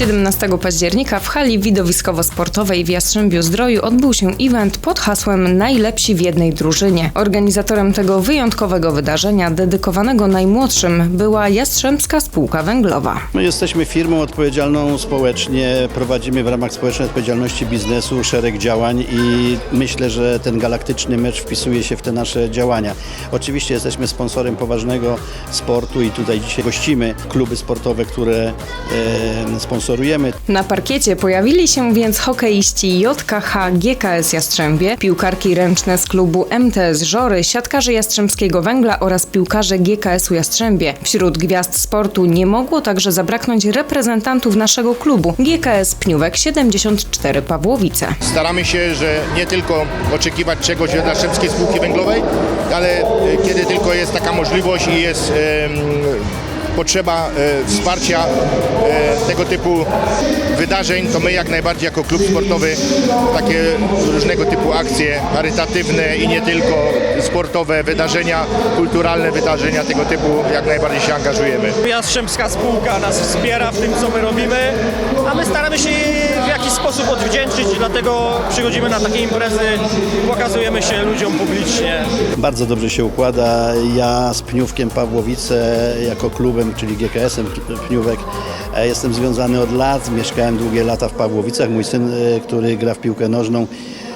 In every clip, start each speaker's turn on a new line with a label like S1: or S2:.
S1: 17 października w hali widowiskowo-sportowej w Jastrzębiu Zdroju odbył się event pod hasłem Najlepsi w jednej drużynie. Organizatorem tego wyjątkowego wydarzenia, dedykowanego najmłodszym, była Jastrzębska Spółka Węglowa.
S2: My jesteśmy firmą odpowiedzialną społecznie, prowadzimy w ramach społecznej odpowiedzialności biznesu szereg działań i myślę, że ten galaktyczny mecz wpisuje się w te nasze działania. Oczywiście jesteśmy sponsorem poważnego sportu i tutaj dzisiaj gościmy kluby sportowe, które e, sponsorujemy.
S1: Na parkiecie pojawili się więc hokeiści JKH GKS Jastrzębie, piłkarki ręczne z klubu MTS Żory, siatkarze Jastrzębskiego Węgla oraz piłkarze GKS-u Jastrzębie. Wśród gwiazd sportu nie mogło także zabraknąć reprezentantów naszego klubu GKS Pniówek 74 Pawłowice.
S3: Staramy się, że nie tylko oczekiwać czegoś od Jastrzębskiej Spółki Węglowej, ale kiedy tylko jest taka możliwość i jest em, potrzeba e, wsparcia e, tego typu wydarzeń, to my jak najbardziej jako klub sportowy takie różnego typu akcje charytatywne i nie tylko sportowe wydarzenia, kulturalne wydarzenia tego typu jak najbardziej się angażujemy.
S4: Jastrzębska spółka nas wspiera w tym, co my robimy, a my staramy się w jakiś sposób odwdzięczyć, dlatego przychodzimy na takie imprezy, pokazujemy się ludziom publicznie.
S2: Bardzo dobrze się układa. Ja z Pniówkiem Pawłowice jako czyli GKS-em Pniówek, e, jestem związany od lat. Mieszkałem długie lata w Pawłowicach. Mój syn, e, który gra w piłkę nożną,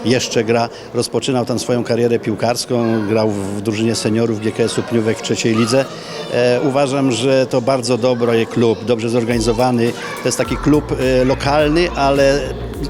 S2: jeszcze gra, rozpoczynał tam swoją karierę piłkarską, grał w drużynie seniorów GKS-u Pniówek w trzeciej lidze. E, uważam, że to bardzo dobry klub, dobrze zorganizowany. To jest taki klub lokalny, ale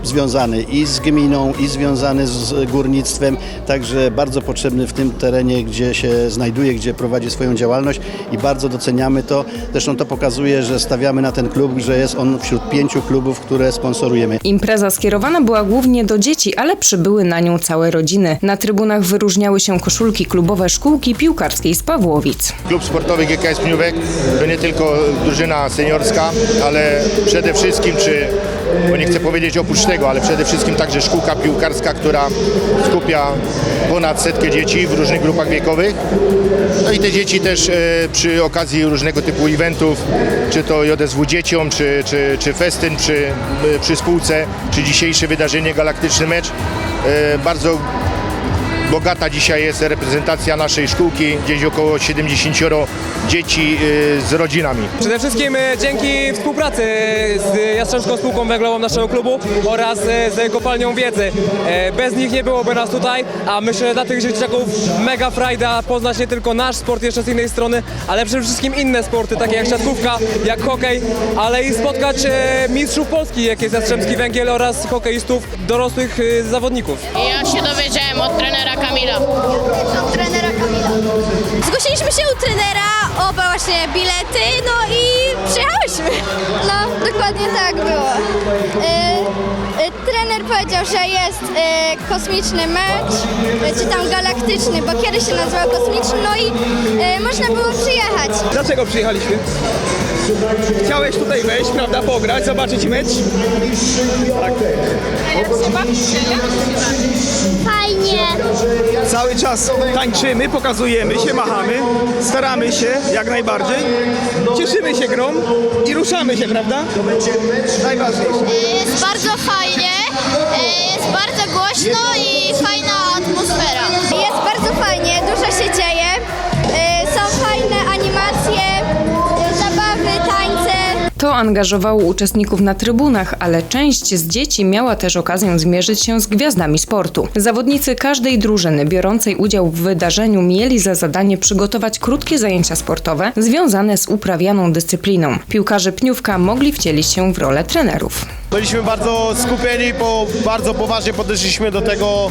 S2: związany i z gminą, i związany z górnictwem, także bardzo potrzebny w tym terenie, gdzie się znajduje, gdzie prowadzi swoją działalność i bardzo doceniamy to. Zresztą to pokazuje, że stawiamy na ten klub, że jest on wśród pięciu klubów, które sponsorujemy.
S1: Impreza skierowana była głównie do dzieci, ale przybyły na nią całe rodziny. Na trybunach wyróżniały się koszulki klubowe szkółki piłkarskiej z Pawłowic.
S3: Klub sportowy GKS Pniówek to nie tylko drużyna seniorska, ale przede wszystkim, czy, bo nie chcę powiedzieć oprócz tego, ale przede wszystkim także szkółka piłkarska, która skupia ponad setkę dzieci w różnych grupach wiekowych. No i te dzieci też e, przy okazji różnego typu eventów, czy to JSW dzieciom, czy, czy, czy festyn przy, e, przy spółce, czy dzisiejsze wydarzenie, galaktyczny mecz, e, bardzo Bogata dzisiaj jest reprezentacja naszej szkółki, gdzieś około 70 dzieci y, z rodzinami.
S5: Przede wszystkim e, dzięki współpracy z Jastrzębską Spółką Węglową naszego klubu oraz z Kopalnią Wiedzy. E, Bez nich nie byłoby nas tutaj, a myślę, że dla tych dzieciaków mega frajda poznać nie tylko nasz sport jeszcze z innej strony, ale przede wszystkim inne sporty, takie jak siatkówka, jak hokej, ale i spotkać e, mistrzów Polski, jak jest Jastrzębski Węgiel oraz hokeistów, dorosłych e, zawodników.
S6: Ja się dowiedziałem od trenera Kamila.
S7: od trenera Kamila. Zgłosiliśmy się u trenera, oba właśnie bilety, no i przyjechałyśmy. No, dokładnie tak było. E, e, trener powiedział, że jest e, kosmiczny mecz, e, czy tam galaktyczny, bo kiedyś się nazywał kosmiczny, no i e, można było przyjechać.
S5: Dlaczego przyjechaliśmy? Chciałeś tutaj wejść, prawda, pograć, zobaczyć mecz?
S7: Fajnie.
S8: Cały czas tańczymy, pokazujemy się, machamy, staramy się jak najbardziej, cieszymy się grą i ruszamy się, prawda? Najważniejsze.
S7: Jest bardzo fajnie, e, jest bardzo głośno i fajna atmosfera. Jest bardzo fajnie, dużo się dzieje,
S1: Angażowało uczestników na trybunach, ale część z dzieci miała też okazję zmierzyć się z gwiazdami sportu. Zawodnicy każdej drużyny biorącej udział w wydarzeniu mieli za zadanie przygotować krótkie zajęcia sportowe związane z uprawianą dyscypliną. Piłkarze Pniówka mogli wcielić się w rolę trenerów.
S9: Byliśmy bardzo skupieni, bo bardzo poważnie podeszliśmy do tego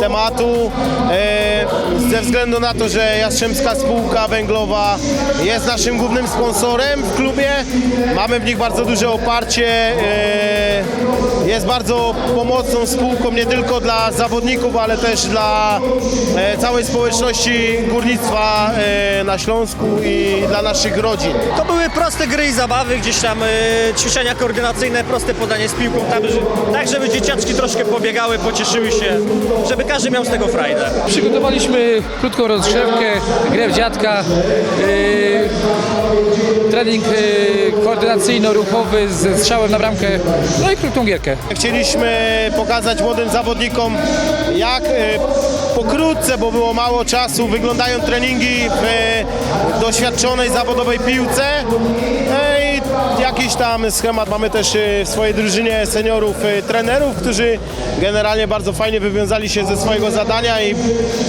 S9: tematu. E, ze względu na to, że Jastrzębska Spółka Węglowa jest naszym głównym sponsorem w klubie, mamy w nich bardzo duże oparcie. E, jest bardzo pomocną spółką nie tylko dla zawodników, ale też dla e, całej społeczności górnictwa na Śląsku i dla naszych rodzin.
S4: To były proste gry i zabawy, gdzieś tam ćwiczenia koordynacyjne, proste z piłką, tak żeby dzieciaczki troszkę pobiegały, pocieszyły się, żeby każdy miał z tego frajdę.
S10: Przygotowaliśmy krótką rozgrzewkę, grę w dziadka, yy, trening yy, koordynacyjno-ruchowy ze strzałem na bramkę, no i krótką gierkę.
S9: Chcieliśmy pokazać młodym zawodnikom, jak e, pokrótce, bo było mało czasu, wyglądają treningi w e, doświadczonej zawodowej piłce. Jakiś tam schemat mamy też e, w swojej drużynie seniorów, e, trenerów, którzy generalnie bardzo fajnie wywiązali się ze swojego zadania i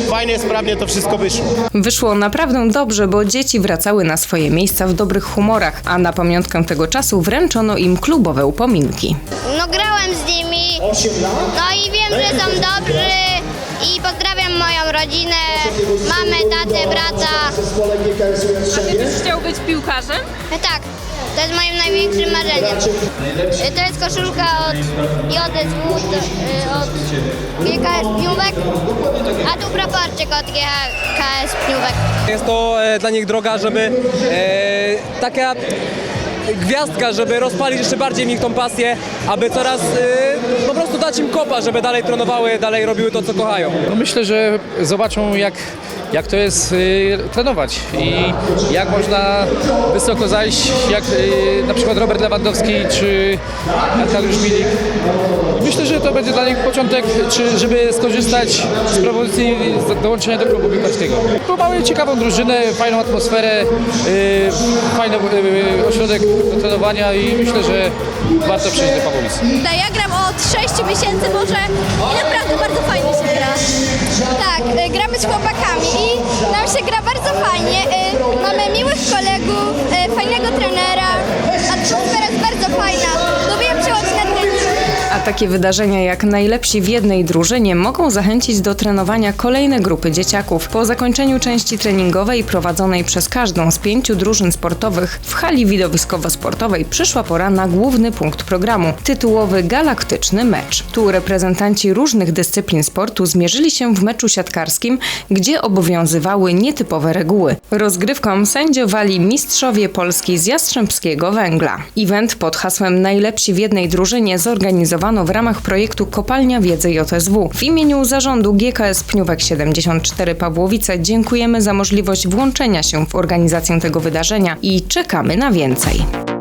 S9: fajnie, sprawnie to wszystko wyszło.
S1: Wyszło naprawdę dobrze, bo dzieci wracały na swoje miejsca w dobrych humorach, a na pamiątkę tego czasu wręczono im klubowe upominki.
S7: No grałem z nimi, no i wiem, że są dobrzy i pozdrawiam moją rodzinę, mamę, tatę, brata.
S1: Chciał być piłkarzem?
S7: Tak, to jest moim największym marzeniem. Y, To jest koszulka od JSW, y, od GKS Pniówek, a tu proporczyk od GKS Pniówek.
S5: Jest to e, dla nich droga, żeby e, taka gwiazdka, żeby rozpalić jeszcze bardziej w nich tą pasję, aby coraz e, po prostu dać im kopa, żeby dalej trenowały, dalej robiły to, co kochają.
S10: No myślę, że zobaczą jak, jak to jest y, trenować i jak można wysoko zajść, jak y, na przykład Robert Lewandowski czy Arkadiusz Milik. Myślę, że to będzie dla nich początek, czy, żeby skorzystać z propozycji dołączenia do klubu piłkarskiego. Bo mamy ciekawą drużynę, fajną atmosferę, y, fajny y, ośrodek do trenowania i myślę, że warto przyjść do Pawłowic.
S7: Ja gram od 6 miesięcy może i naprawdę bardzo fajnie z chłopakami i nam się gra bardzo fajnie.
S1: Takie wydarzenia jak najlepsi w jednej drużynie mogą zachęcić do trenowania kolejne grupy dzieciaków. Po zakończeniu części treningowej prowadzonej przez każdą z pięciu drużyn sportowych w hali widowiskowo-sportowej przyszła pora na główny punkt programu tytułowy galaktyczny mecz. Tu reprezentanci różnych dyscyplin sportu zmierzyli się w meczu siatkarskim, gdzie obowiązywały nietypowe reguły. Rozgrywką sędziowali mistrzowie Polski z Jastrzębskiego Węgla. Event pod hasłem Najlepsi w jednej drużynie w ramach projektu Kopalnia Wiedzy JSW. W imieniu zarządu GKS Pniówek 74 Pawłowice dziękujemy za możliwość włączenia się w organizację tego wydarzenia i czekamy na więcej.